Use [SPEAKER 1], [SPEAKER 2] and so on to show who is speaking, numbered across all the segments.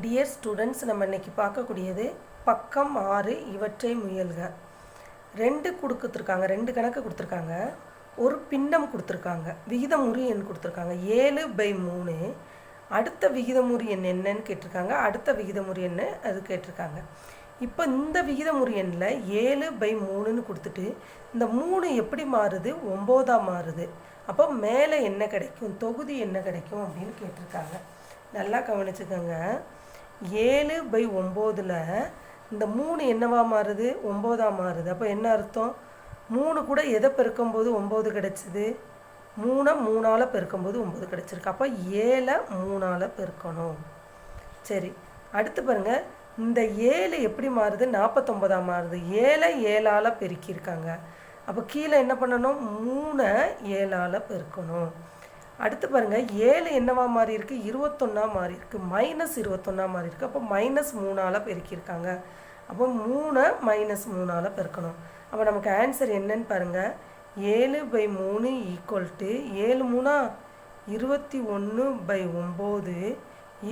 [SPEAKER 1] Dear students நம்ம இன்னைக்கு பார்க்கக்கூடியது பக்கம் ஆறு இவற்றை முயல்க. ரெண்டு கொடுத்துருக்காங்க ரெண்டு கணக்கு கொடுத்துருக்காங்க. ஒரு பின்னம் கொடுத்துருக்காங்க விகிதமுறி எண் கொடுத்துருக்காங்க. ஏழு பை மூணு. அடுத்த விகிதமுறி எண் என்னன்னு கேட்டிருக்காங்க. அடுத்த விகிதமுறி எண்ணு அது கேட்டிருக்காங்க. இப்போ இந்த விகிதமுறி எண்ணில் ஏழு பை மூணுன்னு கொடுத்துட்டு இந்த மூணு எப்படி மாறுது? ஒம்போதாக மாறுது. அப்போ மேலே என்ன கிடைக்கும்? தொகுதி என்ன கிடைக்கும்? அப்படின்னு கேட்டிருக்காங்க. நல்லா கவனிச்சுக்கோங்க. ஏழு பை ஒம்போதில் இந்த மூணு என்னவா மாறுது? ஒம்போதாக மாறுது. அப்போ என்ன அர்த்தம்? மூணு கூட எதை பெருக்கும்போது ஒம்பது கிடைச்சிது? மூணை மூணால் பெருக்கும்போது ஒம்பது கிடச்சிருக்கு. அப்போ ஏழை மூணால் பெருக்கணும். சரி அடுத்து பாருங்க. இந்த ஏழு எப்படி மாறுது? நாற்பத்தொம்போதா மாறுது. ஏழை ஏழால் பெருக்கியிருக்காங்க. அப்போ கீழே என்ன பண்ணணும்? மூணை ஏழால் பெருக்கணும். அடுத்து பாருங்கள் ஏழு என்னவா மாறி இருக்குது இருபத்தொன்னா மாறி இருக்குது மைனஸ் இருபத்தொன்னா மாறி இருக்குது அப்போ மைனஸ் மூணால் பெருக்கியிருக்காங்க. அப்போ மூணை மைனஸ் மூணால் பெருக்கணும். அப்போ நமக்கு ஆன்சர் என்னன்னு பாருங்கள் ஏழு பை மூணு ஈக்குவல் டு ஏழு மூணா? இருபத்தி ஒன்று பை ஒம்பது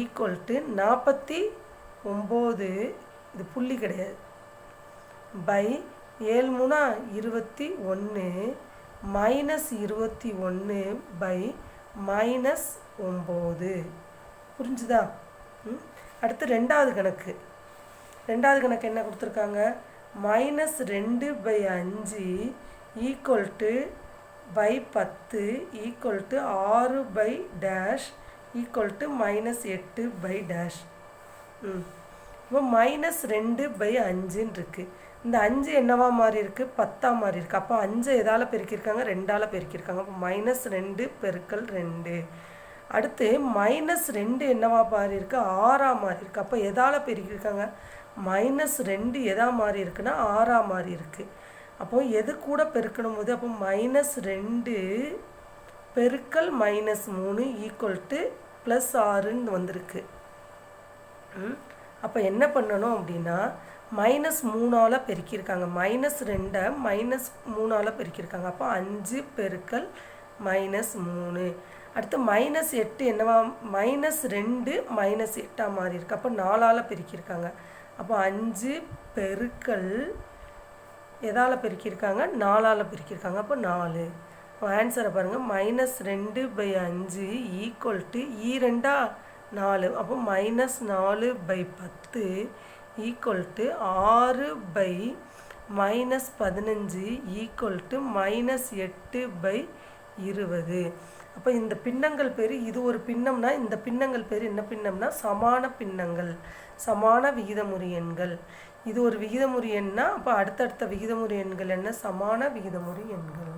[SPEAKER 1] ஈக்குவல் டு நாற்பத்தி ஒம்பது. இது புள்ளி கிடையாது. பை ஏழு மூணா? இருபத்தி ஒன்று மைனஸ் இருபத்தி ஒன்று பை மைனஸ் ஒம்பது புரிஞ்சுதா? ம்? அடுத்து ரெண்டாவது கணக்கு. ரெண்டாவது கணக்கு என்ன கொடுத்துருக்காங்க? மைனஸ் ரெண்டு பை அஞ்சு ஈக்குவல் டு பை பத்து ஈக்குவல் டு ஆறு by dash equal to minus எட்டு பை டேஷ் ம். இப்போ மைனஸ் ரெண்டு பை அஞ்சுன்னு இருக்குது இந்த அஞ்சு என்னவா மாறி இருக்கு? பத்தா மாறி இருக்கு. அப்போ அஞ்சு எதால் பெருக்கியிருக்காங்க? ரெண்டால் பெருக்கியிருக்காங்க. அப்போ மைனஸ் ரெண்டு பெருக்கல் ரெண்டு. அடுத்து மைனஸ் ரெண்டு என்னவா மாறி இருக்கு? ஆறா மாறி இருக்கு. அப்போ எதால் பெருக்கியிருக்காங்க? மைனஸ் ரெண்டு எதா மாறி இருக்குன்னா ஆறா மாறி இருக்கு. அப்போ எது கூட பெருக்கணும் போது அப்போ மைனஸ் ரெண்டு பெருக்கல் மைனஸ் மூணு ஈக்குவல் டு ப்ளஸ் ஆறுன்னு வந்திருக்கு. ம்? அப்போ என்ன பண்ணணும் அப்படின்னா மைனஸ் மூணால் பெருக்கியிருக்காங்க. மைனஸ் ரெண்டை மைனஸ் மூணால் பெருக்கியிருக்காங்க. அப்போ அஞ்சு பெருக்கல் மைனஸ் மூணு. அடுத்து மைனஸ் எட்டு என்னவா மைனஸ் ரெண்டு மைனஸ் எட்டாக மாறி இருக்கு. அப்போ நாலால் பெருக்கியிருக்காங்க. அப்போ அஞ்சு பெருக்கல் எதால் பெருக்கியிருக்காங்க? நாலால் பெருக்கியிருக்காங்க. அப்போ நாலு. ஆன்சரை பாருங்கள் மைனஸ் ரெண்டு பை அஞ்சு ஈக்குவல் டு ஈ ரெண்டா? நாலு. அப்போ மைனஸ் நாலு பை பத்து ஈக்குவல் டு ஆறு பை மைனஸ் பதினஞ்சு ஈக்குவல் டு மைனஸ் எட்டு பை இருபது. அப்போ இந்த பின்னங்கள் பேர் இது ஒரு பின்னம்னா இந்த பின்னங்கள் பேர் என்ன பின்னம்னா சமான பின்னங்கள் சமான விகிதமுறி எண்கள். இது ஒரு விகிதமுறி எண்ணா அப்போ அடுத்தடுத்த விகிதமுறி எண்கள் என்ன? சமான விகிதமுறி எண்கள்.